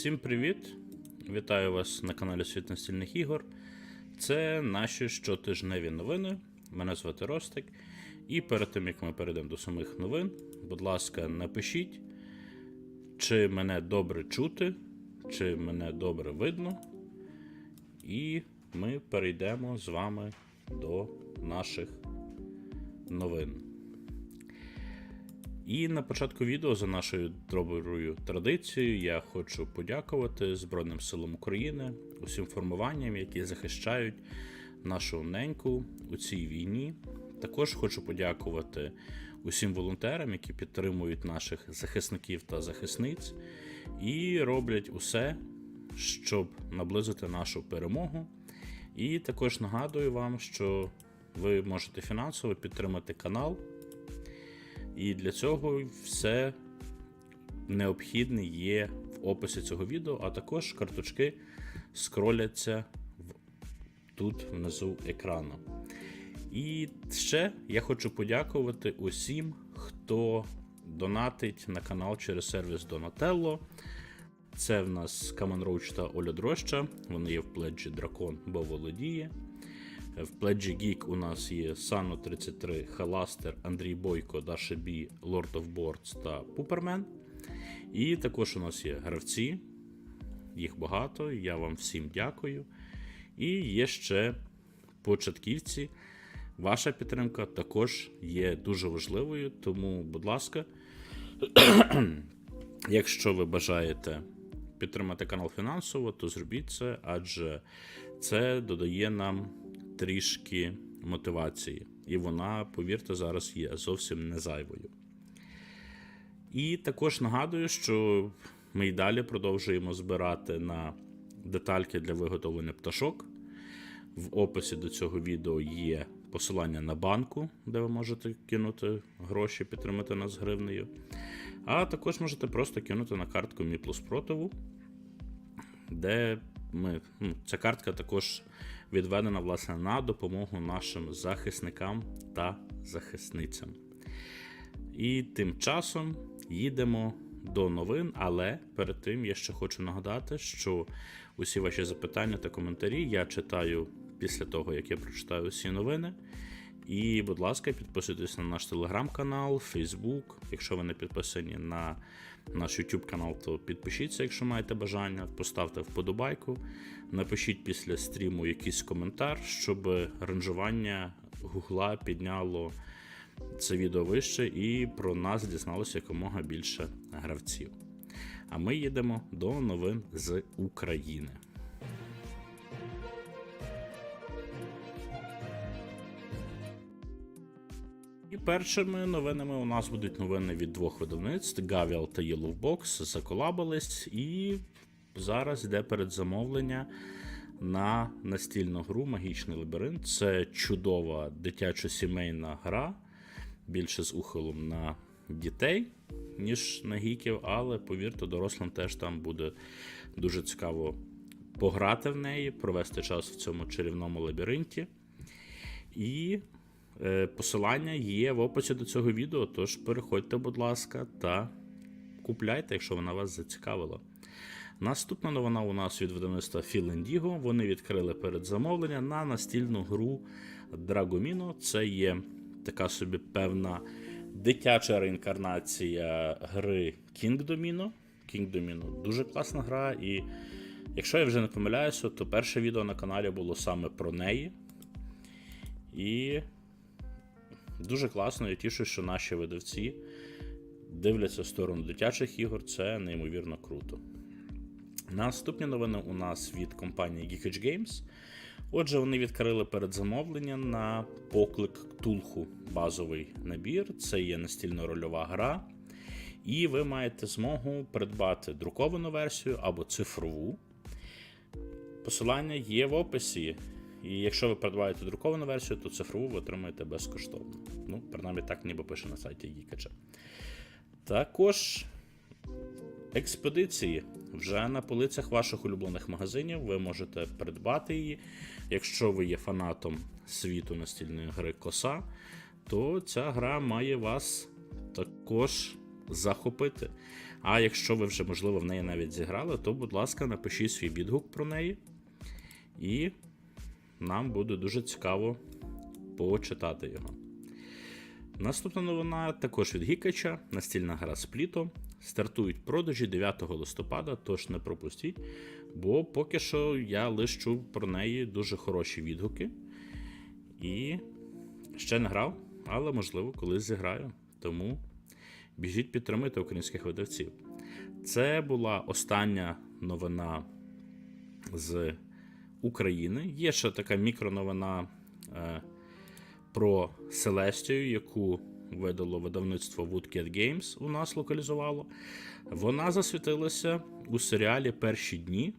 Всім привіт! Вітаю вас на каналі Світ настільних ігор. Це наші щотижневі новини. Мене звати Ростик. І перед тим як ми перейдемо до самих новин, будь ласка, напишіть, чи мене добре чути, чи мене добре видно. І ми перейдемо з вами до наших новин. І на початку відео за нашою доброю традицією я хочу подякувати Збройним силам України, усім формуванням, які захищають нашу неньку у цій війні. Також хочу подякувати усім волонтерам, які підтримують наших захисників та захисниць, і роблять усе, щоб наблизити нашу перемогу. І також нагадую вам, що ви можете фінансово підтримати канал. І для цього все необхідне є в описі цього відео, а також карточки скроляться тут внизу екрану. І ще я хочу подякувати усім, хто донатить на канал через сервіс Donatello. Це в нас Камен Роуч та Оля Дроща. Вони є в пледжі Дракон, бо володіє. В пледжі Geek у нас є Сано 33, Халастер, Андрій Бойко, Даша Бі, Lord of Boards та Пупермен. І також у нас є гравці. Їх багато. Я вам всім дякую. І є ще початківці. Ваша підтримка також є дуже важливою. Тому, будь ласка, якщо ви бажаєте підтримати канал фінансово, то зробіть це, адже це додає нам трішки мотивації. І вона, повірте, зараз є зовсім не зайвою. І також нагадую, що ми й далі продовжуємо збирати на детальки для виготовлення пташок. В описі до цього відео є посилання на банку, де ви можете кинути гроші, підтримати нас гривнею. А також можете просто кинути на картку Plus Протову, де ми, ну, ця картка також відведена власне на допомогу нашим захисникам та захисницям. І тим часом їдемо до новин, але перед тим я ще хочу нагадати, що усі ваші запитання та коментарі я читаю після того, як я прочитаю усі новини. І, будь ласка, підписуйтесь на наш телеграм-канал, Фейсбук. Якщо ви не підписані на наш YouTube канал, то підпишіться, якщо маєте бажання, поставте вподобайку, напишіть після стріму якийсь коментар, щоб ранжування Гугла підняло це відео вище і про нас дізналося якомога більше гравців. А ми їдемо до новин з України. І першими новинами у нас будуть новини від двох видавництв: Gavial та Yellowbox заколабились, і зараз йде передзамовлення на настільну гру Магічний лабіринт. Це чудова дитячо-сімейна гра, більше з ухилом на дітей, ніж на гіків, але повірте, дорослим теж там буде дуже цікаво пограти в неї, провести час в цьому чарівному лабіринті. І е, посилання є в описі до цього відео, тож переходьте, будь ласка, та купляйте, якщо вона вас зацікавила. Наступна новина у нас від видавництва Indigo. Вони відкрили передзамовлення на настільну гру Dragomino. Це є така собі певна дитяча реінкарнація гри King Domino. King Domino дуже класна гра, і якщо я вже не помиляюся, то перше відео на каналі було саме про неї. І дуже класно, я тішу, що наші видавці дивляться в сторону дитячих ігор, це неймовірно круто. Наступні новини у нас від компанії Geekage Games. Отже, вони відкрили передзамовлення на поклик Ктулху базовий набір. Це є настільно-рольова гра. І ви маєте змогу придбати друковану версію або цифрову. Посилання є в описі. І якщо ви придбаєте друковану версію, то цифрову ви отримаєте безкоштовно. Ну, принаймні так ніби пише на сайті Гікача. Також експедиції вже на полицях ваших улюблених магазинів. Ви можете придбати її. Якщо ви є фанатом світу настільної гри Коса, то ця гра має вас також захопити. А якщо ви вже, можливо, в неї навіть зіграли, то, будь ласка, напишіть свій відгук про неї. І нам буде дуже цікаво почитати його. Наступна новина також від Гікача, настільна гра Спліто. Стартують продажі 9 листопада, тож не пропустіть. Бо поки що я лише чув про неї дуже хороші відгуки. І ще не грав, але можливо колись зіграю. Тому біжіть підтримуйте українських видавців. Це була остання новина з України. Є ще така мікроновина е, про Селестію, яку видало видавництво Woodcat Games, у нас локалізувало. Вона засвітилася у серіалі Перші дні.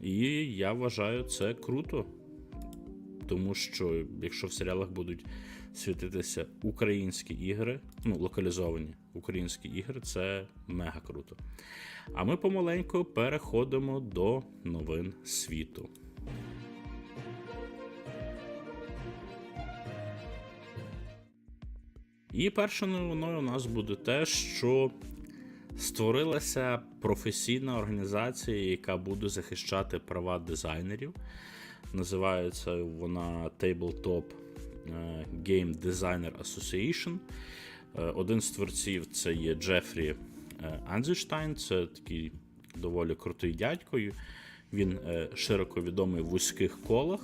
І я вважаю це круто. Тому що якщо в серіалах будуть світитися українські ігри, ну, локалізовані українські ігри, це мега круто. А ми помаленьку переходимо до новин світу. І першою новиною у нас буде те, що створилася професійна організація, яка буде захищати права дизайнерів. Називається вона Tabletop е, Game Designer Association. Е, Один з творців це є Джефрі е, це такий доволі крутий дядько. Він широко відомий в вузьких колах.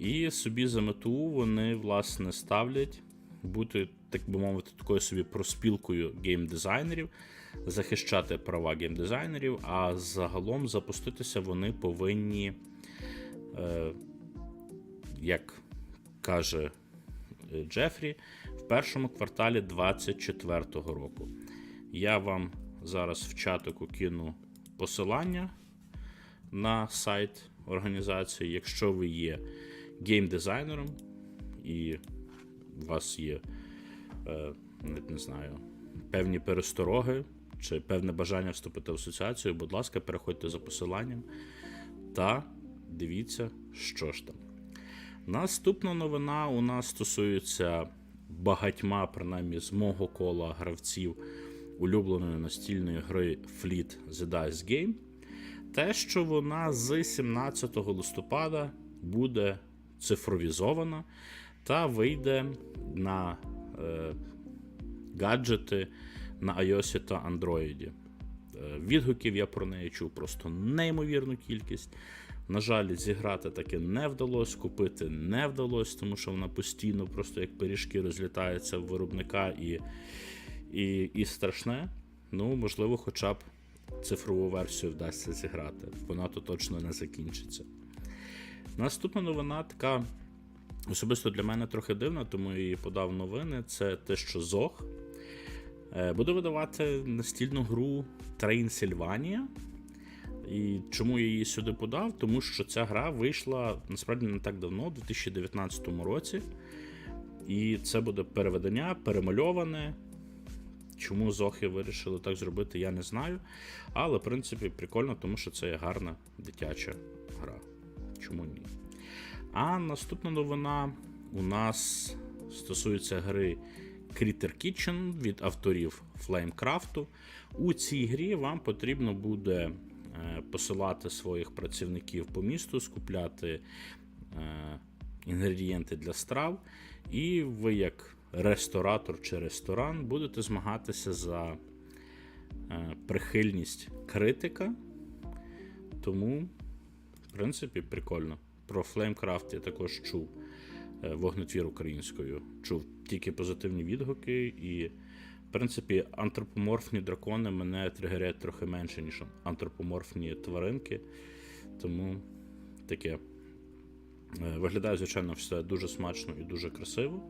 І собі за мету вони власне ставлять бути, так би мовити, такою собі проспілкою геймдизайнерів, захищати права геймдизайнерів, а загалом запуститися вони повинні, е, як каже е, Джефрі, в першому кварталі 2024 року. Я вам зараз в чатику кину посилання на сайт організації. Якщо ви є геймдизайнером і у вас є, е, не знаю, певні перестороги чи певне бажання вступити в асоціацію, будь ласка, переходьте за посиланням та дивіться, що ж там. Наступна новина у нас стосується багатьма, принаймні, з мого кола гравців улюбленої настільної гри Fleet The Dice Game. Те, що вона з 17 листопада буде цифровізована та вийде на е, гаджети на iOS та Android. Е, відгуків я про неї чув просто неймовірну кількість. На жаль, зіграти таки не вдалося, купити не вдалося, тому що вона постійно, просто як пиріжки, розлітається в виробника і, і, і страшне. Ну, можливо, хоча б цифрову версію вдасться зіграти. Вона то точно не закінчиться. Наступна новина така особисто для мене трохи дивна, тому я її подав новини. Це те, що Зог е, буде видавати настільну гру Трейнсильванія. І чому я її сюди подав? Тому що ця гра вийшла насправді не так давно, у 2019 році. І це буде переведення, перемальоване. Чому Зохи вирішили так зробити, я не знаю. Але, в принципі, прикольно, тому що це є гарна дитяча гра. Чому ні? А наступна новина у нас стосується гри Critter Kitchen від авторів Flamecraft. У цій грі вам потрібно буде е, посилати своїх працівників по місту, скупляти е, інгредієнти для страв, і ви, як ресторатор чи ресторан, будете змагатися за е, прихильність критика. Тому, в принципі, прикольно. Про Flamecraft я також чув е, вогнетвір українською. Чув тільки позитивні відгуки, і, в принципі, антропоморфні дракони мене тригерять трохи менше, ніж антропоморфні тваринки. Тому таке. Е, Виглядає, звичайно, все дуже смачно і дуже красиво.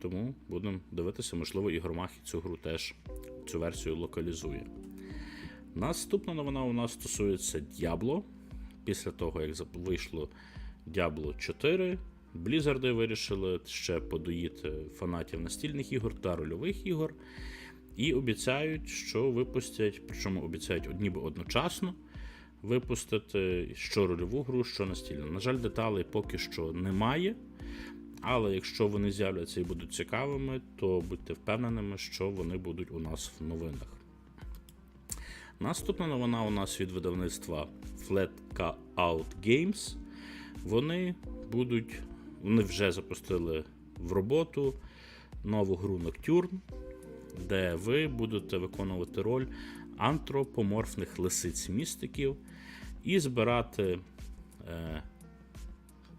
Тому будемо дивитися, можливо, і Громахі цю гру теж цю версію локалізує. Наступна новина у нас стосується Diablo. Після того, як вийшло Diablo 4, Blizzard вирішили ще подоїти фанатів настільних ігор та рольових ігор. І обіцяють, що випустять, причому обіцяють ніби одночасно випустити що рольову гру, що настільну. На жаль, деталей поки що немає. Але якщо вони з'являться і будуть цікавими, то будьте впевненими, що вони будуть у нас в новинах. Наступна новина у нас від видавництва Flat Out Games. Вони будуть, вони вже запустили в роботу нову гру Nocturne, де ви будете виконувати роль антропоморфних лисиць-містиків і збирати е,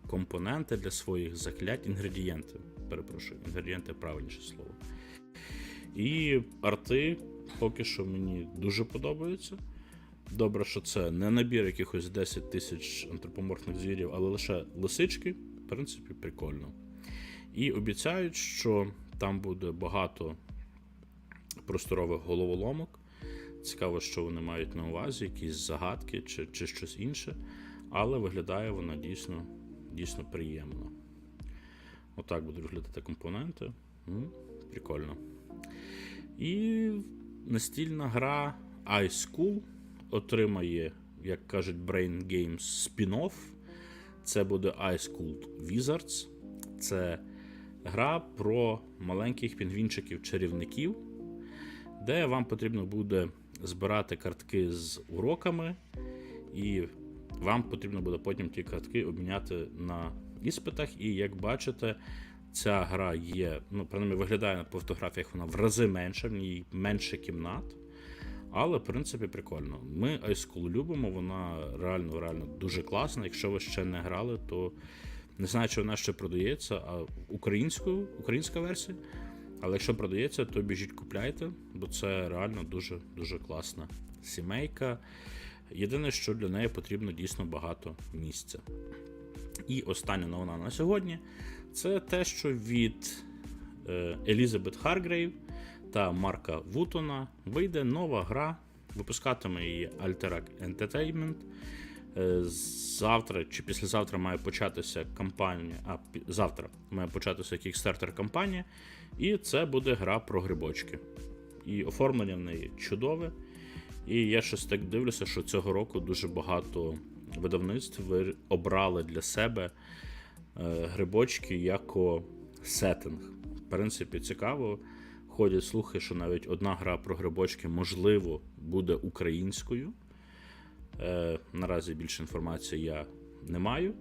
компоненти для своїх заклять, інгредієнти. Перепрошую, інгредієнти правильніше слово. І арти поки що мені дуже подобаються. Добре, що це не набір якихось 10 тисяч антропоморфних звірів, але лише лисички. В принципі, прикольно. І обіцяють, що там буде багато просторових головоломок. Цікаво, що вони мають на увазі, якісь загадки чи, чи щось інше. Але виглядає вона дійсно, дійсно приємно. Отак будуть виглядати компоненти. М, Прикольно. І настільна гра Ice School отримає, як кажуть Brain Games, спін-офф. Це буде Ice School Wizards. Це гра про маленьких пінгвінчиків-чарівників, де вам потрібно буде збирати картки з уроками, і вам потрібно буде потім ті картки обміняти на іспитах. І як бачите, ця гра є, ну, принаймні виглядає по фотографіях вона в рази менша, в ній менше кімнат. Але, в принципі, прикольно. Ми Ice School любимо, вона реально реально дуже класна. Якщо ви ще не грали, то не знаю, чи вона ще продається, а українською, українська версія. Але якщо продається, то біжіть купляйте, бо це реально дуже дуже класна сімейка. Єдине, що для неї потрібно дійсно багато місця. І остання новина на сьогодні це те, що від е, Елізабет Харгрейв та Марка Вутона вийде нова гра. Випускатиме її Alterac Entertainment. Е, Завтра чи післязавтра має початися кампанія. А завтра має початися Kickstarter кампанія, і це буде гра про грибочки. І оформлення в неї чудове. І я щось так дивлюся, що цього року дуже багато видавництв ви- обрали для себе грибочки як сеттинг. В принципі, цікаво. Ходять слухи, що навіть одна гра про грибочки, можливо, буде українською. Е, наразі більше інформації я не маю,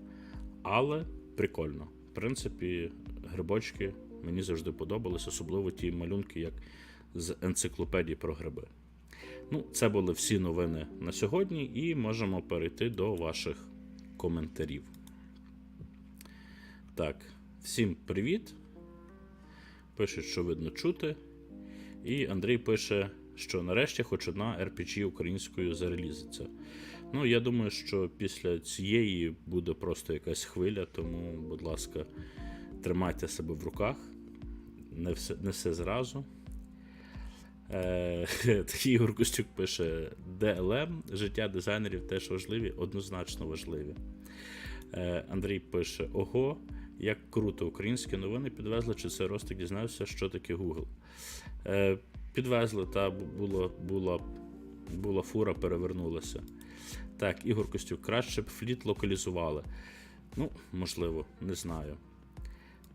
але прикольно. В принципі, грибочки мені завжди подобались, особливо ті малюнки, як з енциклопедії про гриби. Ну, це були всі новини на сьогодні, і можемо перейти до ваших коментарів. Так, всім привіт. Пишуть, що видно чути. І Андрій пише, що нарешті хоч одна RPG українською зарелізиться. Ну, я думаю, що після цієї буде просто якась хвиля, тому, будь ласка, тримайте себе в руках. Не все, не все зразу. Е, такий Ігор Костюк пише: ДЛМ, життя дизайнерів теж важливі, однозначно важливі. Е, Андрій пише: Ого, як круто, українські новини підвезли, чи це Ростик дізнався, що таке Google. Е, підвезли, та була, була, була фура, перевернулася. Так, Ігор Костюк, краще б фліт локалізували. Ну, можливо, не знаю.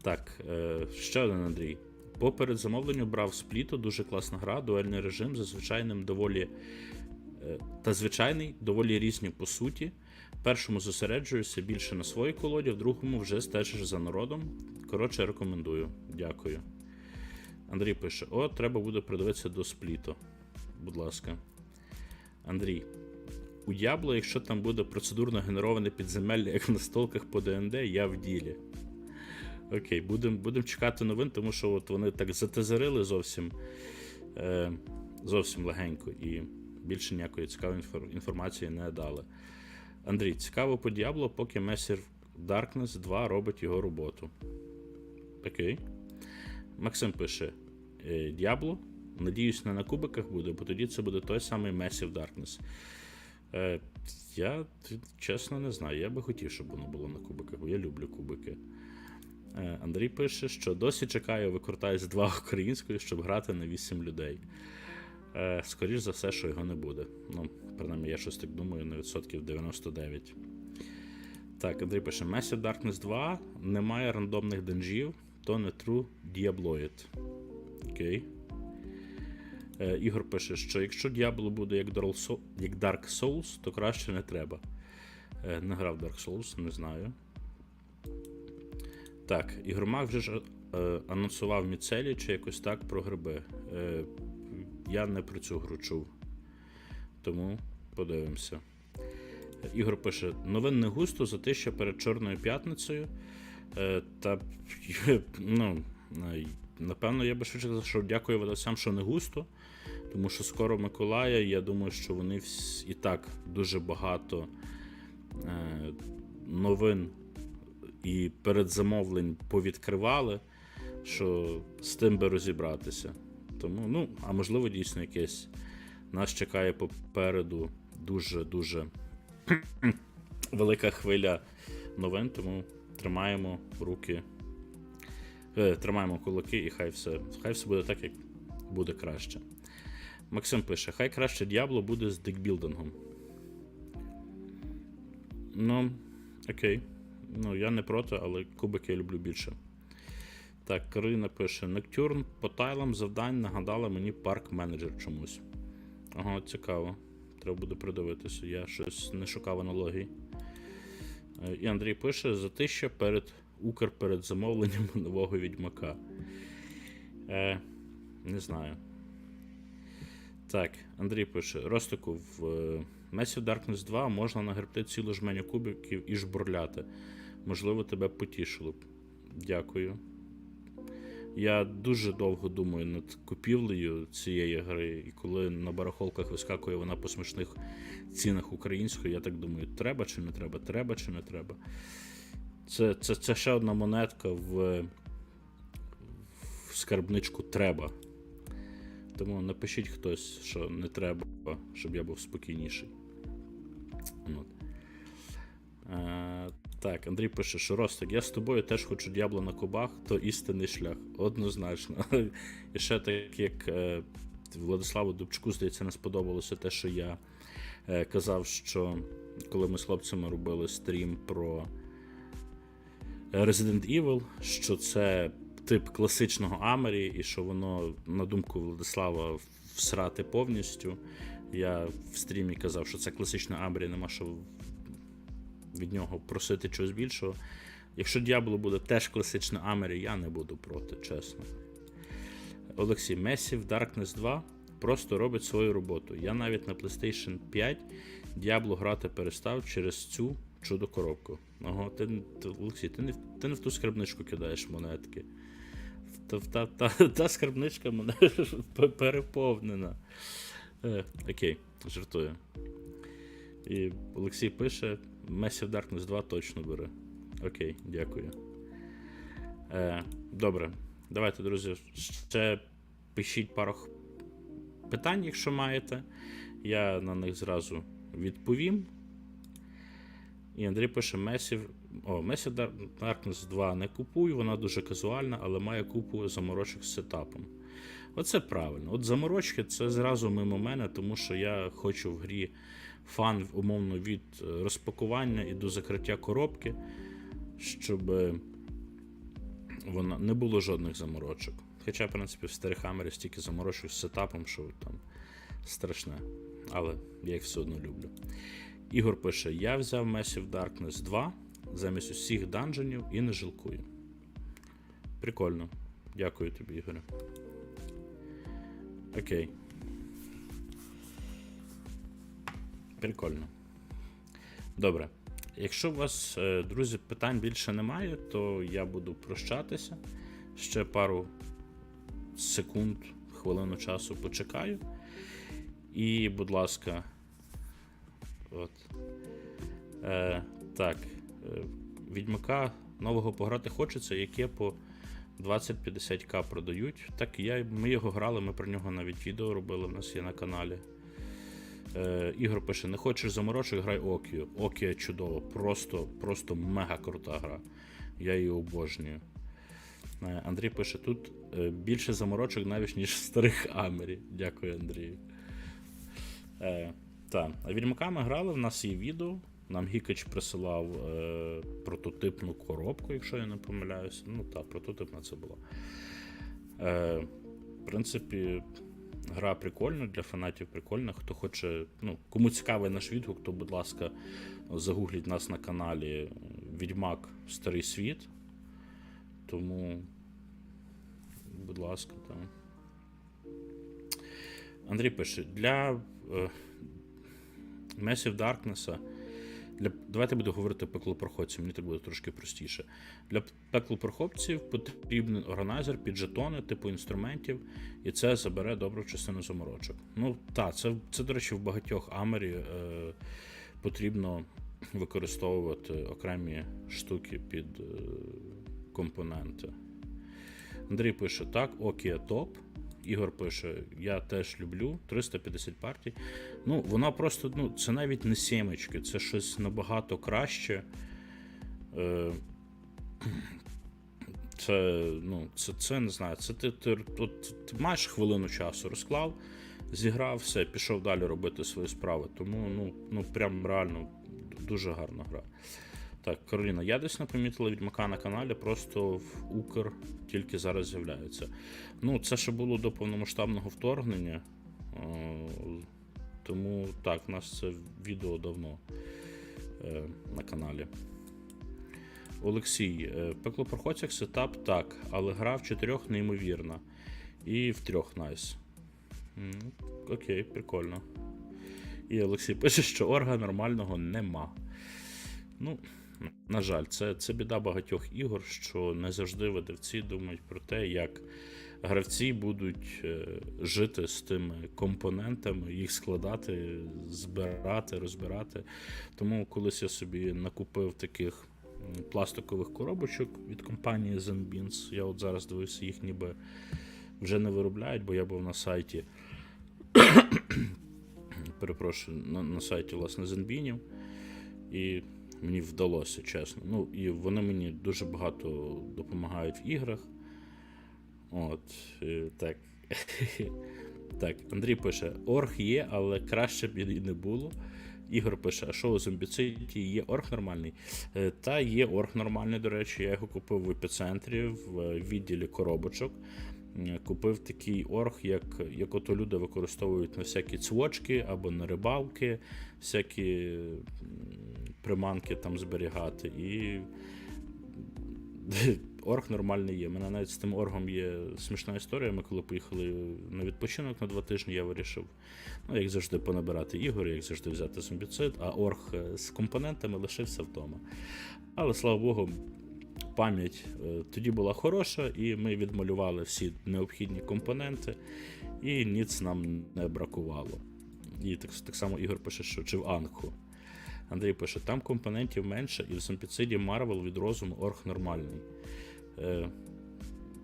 Так, е, ще один Андрій. По передзамовленню брав спліту, дуже класна гра, дуельний режим, за звичайним доволі. е, Та звичайний, доволі різні по суті. Першому зосереджуюся більше на своїй колоді, в другому вже стежиш за народом. Коротше, рекомендую. Дякую. Андрій пише: О, треба буде придивитися до спліту. Будь ласка. Андрій. У Дябло, якщо там буде процедурно генероване підземелля, як на столках по ДНД, я в ділі. Окей, будемо будем чекати новин, тому що от вони так затезерили зовсім, е, зовсім легенько і більше ніякої цікавої інформації не дали. Андрій, цікаво по Діабло, поки Messer Darkness 2 робить його роботу. Окей. Максим пише: е, Діабло. Надіюсь, не на кубиках буде, бо тоді це буде той самий Massive Darkness. Е, я чесно не знаю. Я би хотів, щоб воно було на кубиках, бо я люблю кубики. Е, Андрій пише, що досі чекає Викрутайс 2 українською, щоб грати на 8 людей. Е, скоріш за все, що його не буде. Ну, принаймні, я щось так думаю на відсотків 99. Так, Андрій пише: Massive Darkness 2 немає рандомних денжів, то не true Diabloid. Окей. Е, Ігор пише, що якщо Diablo буде як Dark Souls, то краще не треба. Е, не грав Dark Souls, не знаю. Так, Ігромак вже ж е, анонсував міцелі чи якось так про гриби. Я не про цю гру чув. Тому подивимося. Ігор пише: новин не густо за те, що перед Чорною п'ятницею. Е, та ну, напевно, я би швидше сказав, що дякую видавцям, що не густо. Тому що скоро Миколая, я думаю, що вони всі, і так дуже багато е, новин і передзамовлень повідкривали, що з тим би розібратися. Тому, ну, а можливо, дійсно якесь нас чекає попереду дуже-дуже велика хвиля новин, тому тримаємо руки, е, тримаємо кулаки, і хай все, хай все буде так, як буде краще. Максим пише: хай краще Діабло буде з декбілдингом. Ну, окей. Ну, я не проти, але кубики я люблю більше. Так, Карина пише: Ноктюрн по тайлам завдань нагадала мені парк менеджер чомусь. Ага, цікаво. Треба буде придивитися. Я щось не шукав аналогій. Е, І Андрій пише: затища перед Укр перед замовленням нового відьмака. Е, не знаю. Так, Андрій пише: Ростику, в е, Massive Darkness 2 можна нагребти цілу жменю кубиків і жбурляти. Можливо, тебе потішило б. Дякую. Я дуже довго думаю над купівлею цієї гри, і коли на барахолках вискакує вона по смішних цінах української, я так думаю, треба чи не треба, треба чи не треба. Це, це, це ще одна монетка в, в скарбничку треба. Тому напишіть хтось, що не треба, щоб я був спокійніший. От. Е, так, Андрій пише, що Ростик, я з тобою теж хочу д'ябло на кубах, то істинний шлях. Однозначно. І ще так, як е, Владиславу Дубчку, здається, не сподобалося те, що я е, казав, що коли ми з хлопцями робили стрім про Resident Evil, що це тип класичного Амері, і що воно, на думку Владислава, всрати повністю. Я в стрімі казав, що це класичне Амері, нема що від нього просити чогось більшого. Якщо Діабло буде теж класичне Амері, я не буду проти, чесно. Олексій Massive Darkness 2 просто робить свою роботу. Я навіть на PlayStation 5 Діабло грати перестав через цю чудо коробку. Ого, ти, Олексій, ти не, в- ти не в ту скарбничку кидаєш монетки. Та, та, та, та скарбничка мене переповнена. Е, окей, жартую. І Олексій пише: Massive Darkness 2 точно бере. Окей, дякую. Е, добре, давайте, друзі, ще пишіть пару питань, якщо маєте. Я на них зразу відповім. І Андрій пише: Massive, о, Massive Darkness 2 не купуй, вона дуже казуальна, але має купу заморочок з сетапом. Оце правильно. От заморочки це зразу мимо мене, тому що я хочу в грі фан умовно від е, розпакування і до закриття коробки, щоб вона не було жодних заморочок. Хоча, в принципі, в старих Хаммері стільки заморочок з сетапом, що там страшне. Але я їх все одно люблю. Ігор пише: Я взяв Massive Darkness 2 замість усіх данженів і не жалкую. Прикольно. Дякую тобі, Ігоре. Окей. Прикольно. Добре. Якщо у вас, е, друзі, питань більше немає, то я буду прощатися. Ще пару секунд, хвилину часу почекаю. І, будь ласка, от. Е, так. Е, Відьмака нового пограти хочеться, яке по 20-50к продають. Так, я, ми його грали, ми про нього навіть відео робили, в нас є на каналі. Е, Ігор пише: не хочеш заморочок, грай Окію. Окія чудово, просто, просто мега крута гра. Я її обожнюю. Е, Андрій пише: тут е, більше заморочок навіть, ніж в старих Амері. Дякую, Андрію. Е, так, а відьмака ми грали, в нас є відео. Нам Гікач присилав е, прототипну коробку, якщо я не помиляюся. Ну так, прототипна це була. Е, в принципі, гра прикольна, для фанатів прикольна. Хто хоче, ну, кому цікавий наш відгук, то, будь ласка, загугліть нас на каналі Відьмак Старий Світ. Тому, будь ласка, там. Андрій пише: для е, Massive Darkness. Для, давайте буду говорити пеклопроходців, мені так буде трошки простіше. Для пеклопроходців потрібен органайзер під жетони, типу інструментів, і це забере добру частину заморочок. Ну, так, це, це, до речі, в багатьох Амері е, потрібно використовувати окремі штуки під е, компоненти. Андрій пише: так, окей, топ. Ігор пише: Я теж люблю 350 партій. Ну, вона просто, ну, це навіть не сімечки, це щось набагато краще. Е, Це, ну, це, це не знаю. Це ти, ти, от, ти маєш хвилину часу розклав, зіграв, все, пішов далі робити свої справи. Тому, ну, ну прям реально дуже гарна гра. Так, Кароліна, я десь не помітила відьмака на каналі, просто в Укр тільки зараз з'являється. Ну, це ще було до повномасштабного вторгнення. Тому так, у нас це відео давно е, на каналі. Олексій, е, пеклопроходцях сетап так, але гра в чотирьох неймовірна. І в трьох найс. Окей, прикольно. І Олексій пише, що орга нормального нема. Ну, на жаль, це, це біда багатьох ігор, що не завжди видавці думають про те, як гравці будуть е, жити з тими компонентами, їх складати, збирати, розбирати. Тому колись я собі накупив таких пластикових коробочок від компанії Zenbeans. Я от зараз дивився, їх ніби вже не виробляють, бо я був на сайті. Перепрошую, на, на сайті власне Zenbinів. І мені вдалося, чесно. Ну, і вони мені дуже багато допомагають в іграх. От, е, так. так, Андрій пише: Орг є, але краще б і не було. Ігор пише, а що у зомбіциті є орг нормальний? Е, Та є орг нормальний, до речі, я його купив в епіцентрі в е, відділі коробочок. Купив такий орг, як, як ото люди використовують на всякі цвочки або на рибалки, всякі приманки там зберігати. І орг нормальний є. У мене навіть з тим оргом є смішна історія. Ми коли поїхали на відпочинок на два тижні, я вирішив, ну, як завжди, понабирати ігор, як завжди взяти зомбіцид, а орг е, з компонентами лишився вдома. Але слава Богу, пам'ять е, тоді була хороша, і ми відмалювали всі необхідні компоненти, і ніц нам не бракувало. І так, так само Ігор пише, що чи в Анху. Андрій пише, там компонентів менше, і в зомбіциді Марвел від розуму орг нормальний. Е,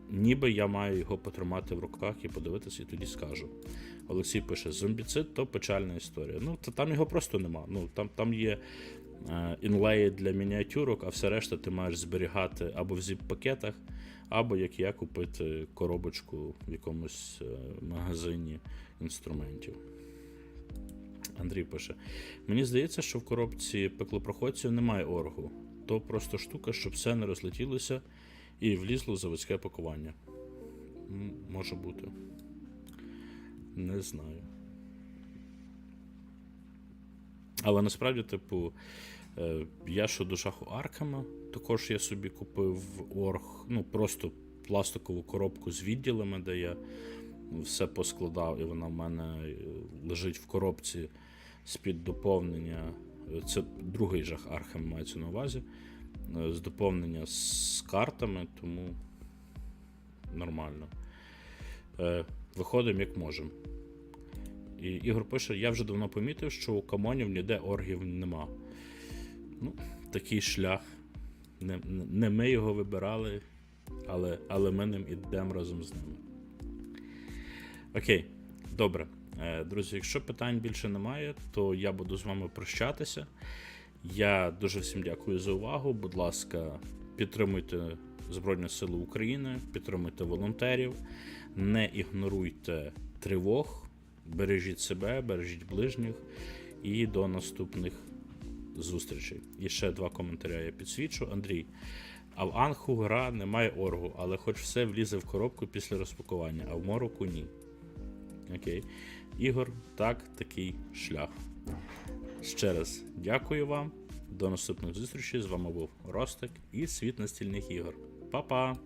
ніби я маю його потримати в руках і подивитися, і тоді скажу. Олексій пише: зомбіцид то печальна історія. Ну, та там його просто нема. Ну, там, там є е, інлеї для мініатюрок, а все решта ти маєш зберігати або в зіп-пакетах, або як я купити коробочку в якомусь е, магазині інструментів. Андрій пише: Мені здається, що в коробці пеклопроходців немає оргу. То просто штука, щоб все не розлетілося і влізло заводське пакування. Може бути. Не знаю. Але насправді, типу, е, я що до шаху Аркама, також я собі купив орг, ну, просто пластикову коробку з відділами, де я все поскладав, і вона в мене е, лежить в коробці з-під доповнення. Це другий жах Архем мається на увазі. е, З доповнення з картами, тому нормально. Е, Виходимо як можемо. І Ігор пише: я вже давно помітив, що у камонів ніде оргів нема. Ну, такий шлях. Не- не ми його вибирали, але, але ми ним ідемо разом з ними. Окей, добре. Е, Друзі, якщо питань більше немає, то я буду з вами прощатися. Я дуже всім дякую за увагу. Будь ласка, підтримуйте Збройні Сили України, підтримуйте волонтерів, не ігноруйте тривог, бережіть себе, бережіть ближніх і до наступних зустрічей. І ще два коментаря я підсвічу. Андрій. А в Анху гра немає оргу, але хоч все влізе в коробку після розпакування, а в мороку ні. Окей. Ігор, так, такий шлях. Ще раз дякую вам. До наступних зустрічей. З вами був Ростик і світ настільних ігор. Па-па!